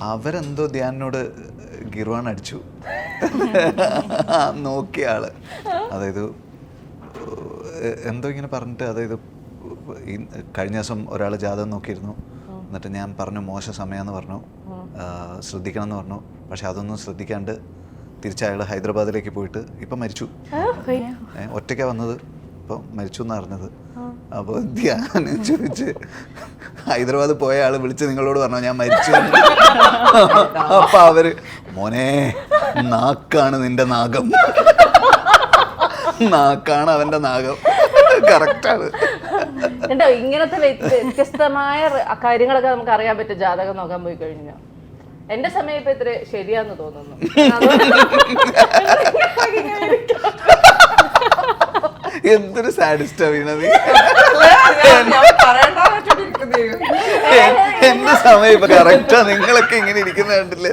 അവരെന്തോ ധ്യാനോട് ഗിർവാൺ അടിച്ചു. നോക്കിയ ആൾ. അതായത് എന്തോ ഇങ്ങനെ പറഞ്ഞിട്ട് അതായത് കഴിഞ്ഞ ദിവസം ഒരാൾ ജാതകം നോക്കിയിരുന്നു. എന്നിട്ട് ഞാൻ പറഞ്ഞു മോശം സമയമെന്ന് പറഞ്ഞു. ശ്രദ്ധിക്കണം എന്ന് പറഞ്ഞു. പക്ഷെ അതൊന്നും ശ്രദ്ധിക്കാണ്ട് തിരിച്ചയാൾ ഹൈദരാബാദിലേക്ക് പോയിട്ട് ഇപ്പം മരിച്ചു. ഒറ്റയ്ക്കാണ് വന്നത്. ഇപ്പം മരിച്ചു എന്നറിഞ്ഞത് അപ്പോൾ ധ്യാനം ചോദിച്ച് ഹൈദരാബാദ് പോയ ആൾ വിളിച്ച് നിങ്ങളോട് പറഞ്ഞു ഞാൻ മരിച്ചു. എന്ന്." അപ്പൊ അവർ മോനെ നാക്കാണ് നിന്റെ നാഗം. നാക്കാണ് അവന്റെ നാഗം. കറക്റ്റാണ് ഇങ്ങനത്തെ വ്യത്യസ്തമായ കാര്യങ്ങളൊക്കെ നമുക്ക് അറിയാൻ പറ്റും ജാതകം നോക്കാൻ പോയി കഴിഞ്ഞാൽ എന്റെ സമയം ഇപ്പൊ ഇത്ര ശരിയാന്ന് തോന്നുന്നു. എന്തൊരു സാഡിസ്റ്റാ വീണത്. എന്റെ സമയം ഇപ്പൊ കറക്റ്റാ നിങ്ങളൊക്കെ ഇങ്ങനെ ഇരിക്കുന്ന കണ്ടില്ലേ?